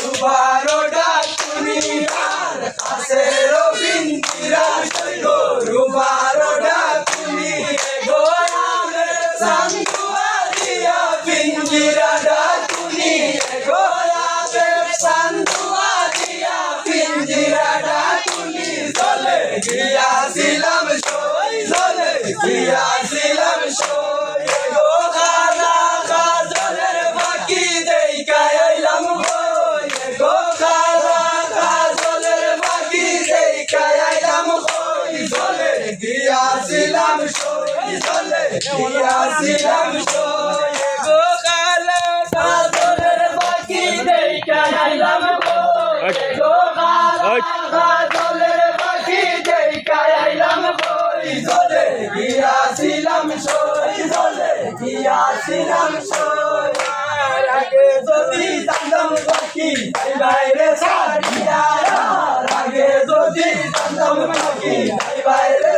দুবারো ডাক তুমি আর আসে রবীন্দ্রা সৈন্য দিয়াছিলাম সই জলে দিয়াছিলাম সই গো কালো। সাদরের আচ্ছা। বাকি দেই কাইলাম কই গো কালো সাদরের বাকি দেই কাইলাম কই জলে। দিয়াছিলাম সই জলে দিয়াছিলাম সই। আগে যদি জানতাম বাকি বাইরে ছাড়িয়া আগে যদি জানতাম বাকি বাইরে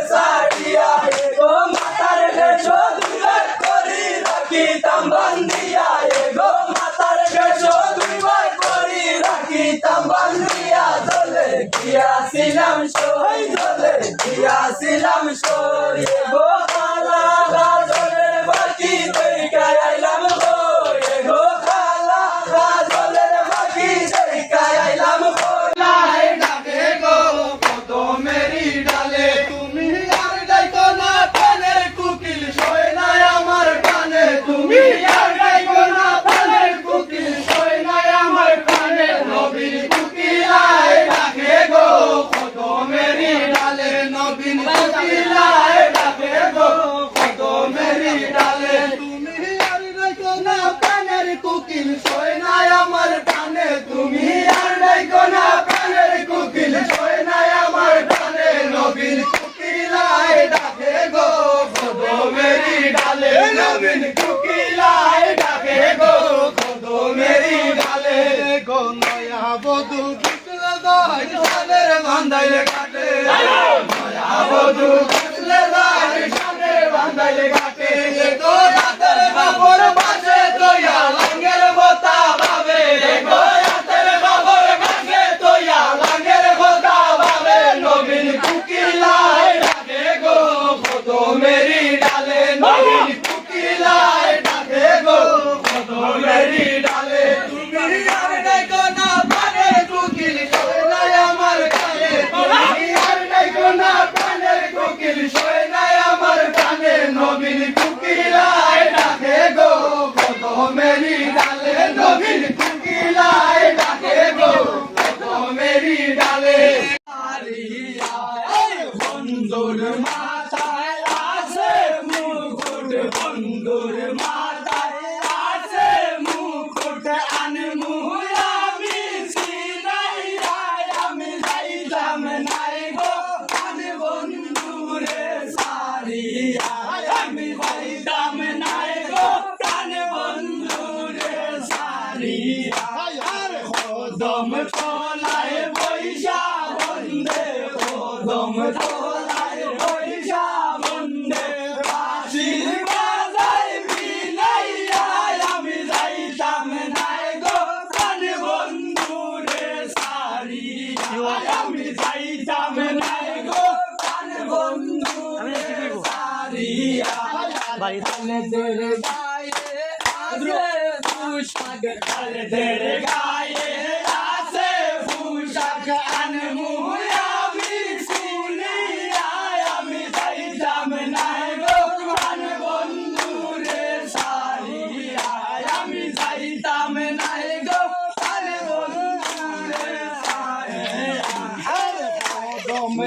বধু কৃষ্ণ দাই সাদের বান্ধাইলে কাটে। বান্ধাইলে কাটে। তোর সিন্দুর মাথায় আছে মুকুট আন মুহুরামি সিনাইয়া আমি যাইতাম নাই গো। আন বন্ধু রে সারিয়া আমি যাইতাম নাই গো। কান বন্ধু রে সারিয়া খোদম তোলায় বৈশা বন্দে খোদম তোলায় আলে তেরে গায়ে আছে পোশাক আলে তেরে গায়ে আছে পোশাক আনে মুয়া আমি স্কুলে আমি যাইতাম নাই ভগবান বন্ধু রে সারি আমি যাইতাম নাই গো আলে বন্ধু রে সারি আরে কদম